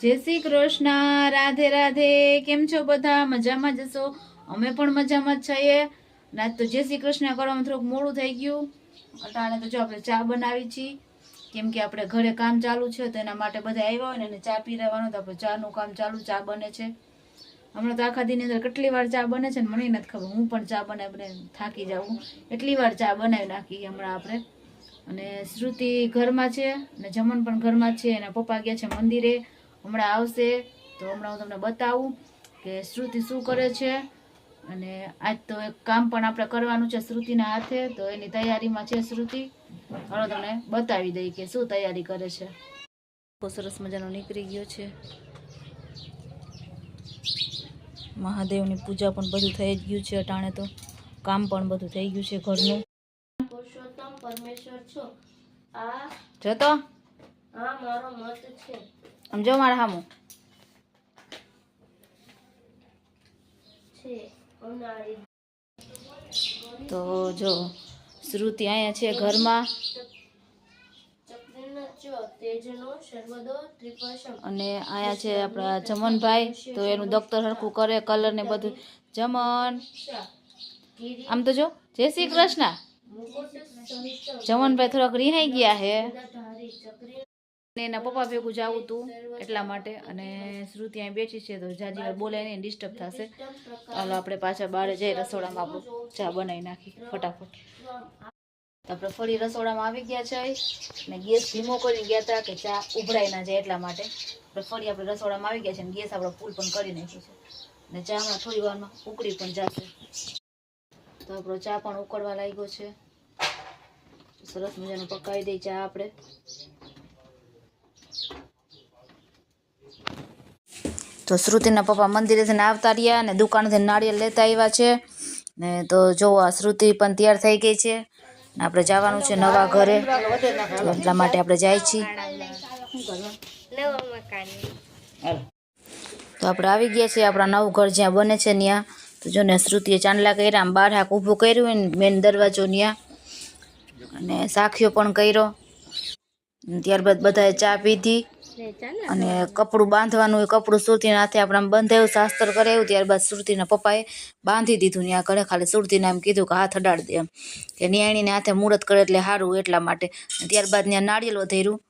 જય શ્રી કૃષ્ણ, રાધે રાધે. કેમ છો બધા? મજામાં જશો અમે પણ મજામાં જ છીએ. ના, તો જય શ્રી કૃષ્ણ કરવામાં થોડુંક મોડું થઈ ગયું. અટાણે તો જો આપણે ચા બનાવી છીએ કેમ કે આપણે ઘરે કામ ચાલુ છે, તો એના માટે બધા આવ્યા હોય ને એને ચા પીરાવાનું તો આપણે ચાનું કામ ચાલુ, ચા બને છે. હમણાં તો આખા દિનની અંદર કેટલી વાર ચા બને છે ને, મને નથી ખબર. હું પણ ચા બનાવી બનાવી થાકી જાઉં. એટલી વાર ચા બનાવી નાખી હમણાં આપણે. અને શ્રુતિ ઘરમાં છે, અને જમન પણ ઘરમાં છે, એના પપ્પા ગયા છે મંદિરે. હમણાં આવશે તો હમણાં હું તમને બતાવું કે શ્રુતિ શું કરે છે. અને આજ તો એક કામ પણ આપણે કરવાનું છે શ્રુતિના હાથે તો એની તૈયારીમાં છે શ્રુતિ. હવે તમને બતાવી દઈ કે શું તૈયારી કરે છે. બહુ સરસ મજાનો નીકળી ગયો છે. મહાદેવની પૂજા પણ બધું થઈ જ ગયું છે અટાણે તો. કામ પણ બધું થઈ ગયું છે ઘરનું. પરમેશ્વર છો. આ જતો. આ મારો મત છે. આમ જો મારા હામું? તો જો શ્રુતિ અહીંયા છે ઘરમાં. અને અહીંયા છે આપણા જમનભાઈ તો એનું દફતર હરખું કરે કલર ને બધું. જમન. આમ તો જો જય શ્રી કૃષ્ણ. જમનભાઈ થોડાક રિહાઈ ગયા હે. ધારી ચક્રી ને એના પપ્પા ભેગું જવું તું એટલા માટે અને શ્રુતિ અહીં બેઠી છે તો જાજી વાર બોલે નહીં ડિસ્ટર્બ થશે. ચાલો આપણે પાછા બહાર જઈ રસોડામાં આપણું ચા બનાવી નાખી, ફટાફટ. આપણે ફરી રસોડામાં આવી ગયા છે ને ગેસ ધીમો કરી ગયા હતા કે ચા ઉભરાઈ ના જાય એટલા માટે. ફરી આપણે રસોડામાં આવી ગયા છે ને ગેસ આપણે ફૂલ પણ કરી નાખ્યું છે. ને ચા હમણાં થોડી વારમાં ઉકળી પણ જશે. તો આપણો ચા પણ ઉકળવા લાગ્યો છે. સરસ મજાનું પકાવી દઈ ચા આપણે. તો શ્રુતિના પપ્પા મંદિરેથી આવતા રહ્યા અને દુકાનથી નાળિયેર લેતા આવ્યા છે. ને તો જો આ શ્રુતિ પણ તૈયાર થઈ ગઈ છે. આપણે જવાનું છે નવા ઘરે. એટલા માટે આપણે જાય છીએ. તો આપણે આવી ગયા છીએ. આપણા નવું ઘર જ્યાં બને છે ત્યાં. તો જો ને શ્રુતિએ ચાંદલા કર્યા, આમ બાર હાક ઊભું કર્યું ને મેન દરવાજો ત્યાં. અને સાખીઓ પણ કર્યો. ત્યારબાદ બધાએ ચા પીધી. અને કપડું બાંધવાનું એ કપડું સુરતીના હાથે આપણે બંધાયું, શાસ્ત્ર કરાવ્યું ત્યારબાદ સુરતીના પપ્પાએ બાંધી દીધું ત્યાં ઘરે ખાલી સુરતીને એમ કીધું કે હાથ અડાડી દે એમ. કે નિયાણીને હાથે મુહૂર્ત કરે એટલે સારું એટલા માટે. ત્યારબાદ ત્યાં નાળિયેર વધેર્યું